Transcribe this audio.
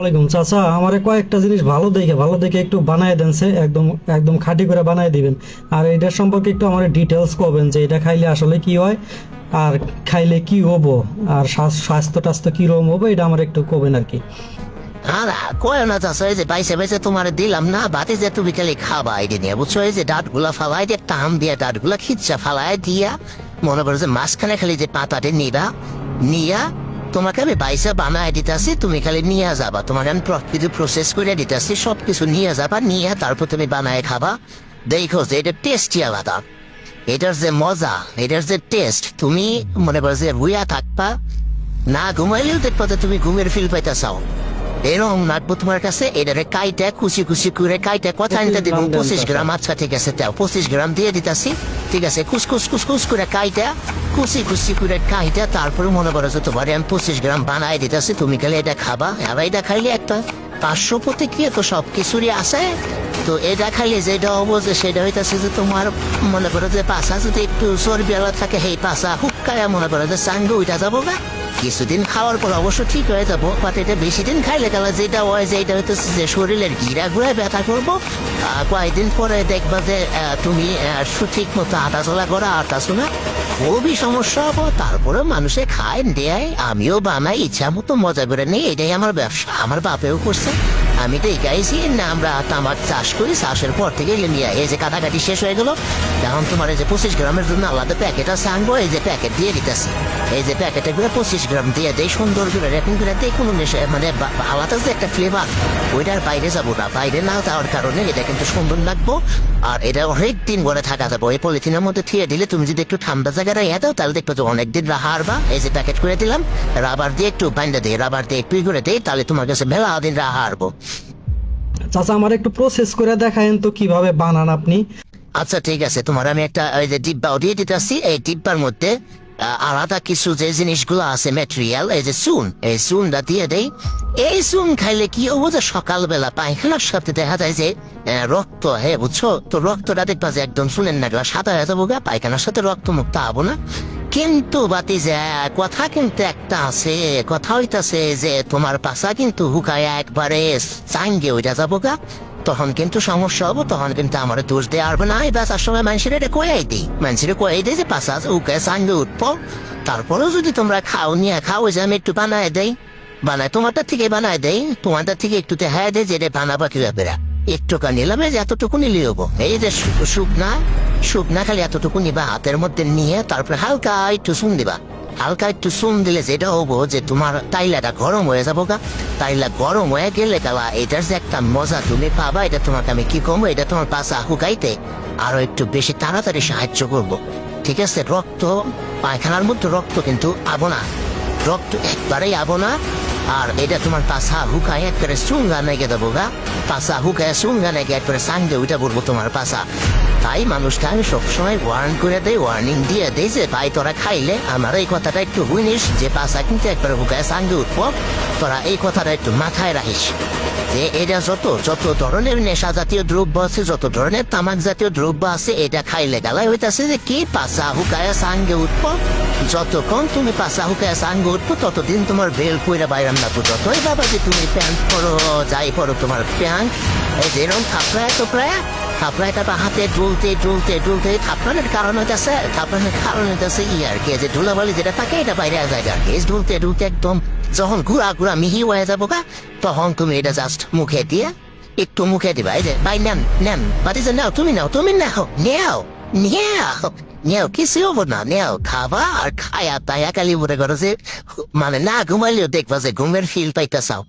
ওয়ালাইকুম। চাচা, আমারে কয়েকটা জিনিস ভালো দেখে ভালো দেখে একটু বানায় দেন সে। একদম একদম খাঁটি করে বানায় দিবেন। আর এটার সম্পর্কে একটু আমার ডিটেলস করবেন যে এটা খাইলে আসলে কি হয়, আর খাইলে কি হব, আর স্বাস- স্বাস্থ্য টাস্থ্য কীরকম হব, এটা আমার একটু করবেন আর কি। আর, কয় না চাষা এই যে বাইসে বাইসে তোমার দিলাম না বাতে যে তুমি খালি খাবা আইডি বুঝছ? এই যে ডাট ফালাই দিয়ে, টান দিয়ে ডাটগুলা খিচ্ছা ফালাই দিয়া, মনে করো যে মাঝখানে খালি যে পাতাতে নিবা, নিয়া তোমাকে আমি বাইসে বানায় দিতেছি তুমি খালি নিয়ে যাবা। তোমার আমি কিছু প্রসেস করে দিতেছি সব কিছু নিয়ে যাবা নিয়ে তারপর তুমি বানায় খাবা। দেখো যে এটা টেস্টি আলাদা। এটার যে মজা এটার যে টেস্ট তুমি মনে করো যে বুয়া থাকবা না ঘুমাইলেও দেখবা যে তুমি ঘুমের ফিল পাইতেছাও। এরকম নাকবো তোমার কাছে এটারে কাইটা কুচি কুচি করে কাইটা কথা আনতে দিব পঁচিশ গ্রাম আচ্ছা ঠিক আছে তাও পঁচিশ গ্রাম দিয়ে দিতাছি। ঠিক আছে কুসকুস কুচকুচ করে কাইটা কুচি কুচি করে কাইটা, তারপরে মনে করো যে তোমার আমি পঁচিশ গ্রাম বানাই দিতেছি, তুমি খালি এটা খাবা, আর এটা খাইলে একটা পাঁচশো প্রতিক্রিয়া তো সব কিছুরই আছে। তো এটা খাইলে যেটা হব যে সেটা হইতেছে যে তোমার মনে করো যে পাশা যদি একটু চর্বি থাকে, সেই পাশা হুক্কায় মনে করো যে চাঙ্গ উঠা যাব গা। কিছুদিন খাওয়ার পর অবশ্য ঠিক হয়ে যাব, বাট এটা বেশি দিন খাইলে কেন? যেটা হয় যে এটা হইতেছে যে শরীরের গিরা গুড়ায় ব্যথা করব কয়েকদিন পরে দেখবা যে তুমি ঠিক মতো আটাচলা চলা করা হাঁটা চলা খুবই সমস্যা হব, তারপরে মানুষে খায়, দেয়, আমিও বানাই ইচ্ছা মতো মজা করে নেই, এটাই আমার ব্যবসা। আমার বাপেও করছে। আমি তো একাইছি না, আমরা তামাক চাষ করি, চাষের পর থেকে নিয়ে এই যে কাটাকাটি শেষ হয়ে গেল, এখন তোমার এই যে পঁচিশ গ্রামের জন্য আলাদা প্যাকেট আছে আনব এই যে প্যাকেট দিয়ে দিতেছি। এই যে প্যাকেটে করে পঁচিশ গ্রাম দিয়ে দেয় সুন্দর করে রেপিং করে দেয় কোনো মানে আলাদা যে একটা ফ্লেভার ওইটার বাইরে যাব না। বাইরে না যাওয়ার কারণে এটা কিন্তু সুন্দর লাগবো, আর এটা অনেক দিন করে থাকা যাব। এই পলিথিনের মধ্যে থিয়ে দিলে তুমি যদি একটু ঠান্ডা জায়গায় রেখে দাও, তাহলে দেখব যে অনেকদিন রাহা হারবা। এই যে প্যাকেট করে দিলাম রাবার দিয়ে একটু বাইন্দা দিয়ে রাবার দিয়ে একটু করে দেয় তাহলে তোমার কাছে মেলা দিন রাহা হারবো। চাচা, আমার একটু প্রসেস করে দেখায়েন তো কীভাবে বানান আপনি। আচ্ছা ঠিক আছে। তোমার আমি একটা ওই যে ডিব্বাও দিয়ে দিতেছি, এই ডিব্বার মধ্যে আলাদা কিছু যে জিনিসগুলো আছে ম্যাটেরিয়াল এই যে চুন, এই চুনটা দিয়ে দেই। এই চুন খাইলে কি হব যে সকালবেলা পায়খানার সাথে দেখা যায় যে রক্ত হ্যাঁ বুঝছ? তো রক্তটা দেখবা যে একদম চুনের না সাদা হয়ে যাব গা, পায়খানার সাথে রক্ত মুক্ত হব না। কিন্তু বাতি যে কথা কিন্তু একটা আছে, কথা হইতাছে যে তোমার পাশা কিন্তু হুকায় একবারে চাঙ্গে ওইটা যাব গা। তখন কিন্তু সমস্যা হব, তখন কিন্তু আমার দোষ দেওয়া হবে না। এই বেচার সময় মানুষের এটা কয়াই দিই। মানুষের কয়াই দিই যে পাশা উকে চাঙ্গে উঠবো। তারপরেও যদি তোমরা খাও, নিয়ে খাও যে আমি একটু বানায় দেই। বানায় তোমারটা থেকে বানায় দেই তোমারটা থেকে একটু দেখায় দেয় যে এটা বানাবা কীভাবে একটু কা নিলাম যে এতটুকু নিলে হব। এই যে শু- শুকনা শুকনা খালি এতটুকু নিবা, হাতের মধ্যে নিয়ে তারপরে হালকা একটু চুন দিবা। হালকা একটু চুন দিলে যেটা হব যে তোমার তাইলাটা গরম হয়ে যাব গা। তাইলা গরম হয়ে গেলে গেলা, এটার যে একটা মজা তুমি পাবা, এটা তোমাকে আমি কি কমবো? এটা তোমার পাশা হুকাইতে আরও একটু বেশি তাড়াতাড়ি সাহায্য করব। ঠিক আছে? রক্ত, পায়খানার মধ্যে রক্ত কিন্তু আবো না। রক্ত একবারেই আবো না। আর এটা তোমার পাশা হুকায় একবারে সুঙ্গা নেগে দেবো গা। পাশা হুকায় সুঙ্গা নেগে একবারে সাঙ্গে উঠে পড়ব তোমার পাশা তাই মানুষকে আমি সবসময় ওয়ার্ন করে দেই ওয়ার্নিং দিয়ে দেই যে, ভাই, তোরা খাইলে আমার এই কথাটা একটু বুঝিস যে পাশা কিন্তু একবার হুকায় সাঙ্গে উঠব, তোরা এই কথাটা একটু মাথায় রাখিস। যে এটা যত যত ধরনের নেশা জাতীয় দ্রব্য আছে, যত ধরনের তামাক জাতীয় দ্রব্য আছে, এটা খাইলে গালাই হইতাছে যে, কি পাশা হুকায় সাঙ্গে উঠবো? যতক্ষণ তুমি পাশা হুকায় সাঙ্গে উঠবো, ততদিন তোমার বেল কইরা বাইরাম না তো যতই বাবা যে তুমি প্যান্ট পরো, যাই পরো তোমার প্যান্ট, এই যে এরকম থাপড়ায় তোপড়ায় থাপড়ায় তারপর হাতে ডুলতে ডুলতে ডুলতে থাপড়ানোর কারণ হইতেছে, থাপড়ানোর কারণ হইতেছে ই আর কি, যে ধুলাবালি যেটা থাকে এটা বাইরে যায় আর কি। ডুলতে ডুলতে একদম যখন ঘুরা ঘুরা মিহি হয়ে যাব গা, তখন তুমি এটা জাস্ট মুখে দিয়ে, একটু মুখে দিবা। এই যে, ভাই, নেন নেন বাতি নাও, তুমি নাও তুমি নাও নেও নেও নেও কিছু হব না নেও খাবা আর খায়া তাই একালি মনে করো যে মানে না ঘুমাইলেও দেখবা যে ঘুমের ফিল পাইতেছাও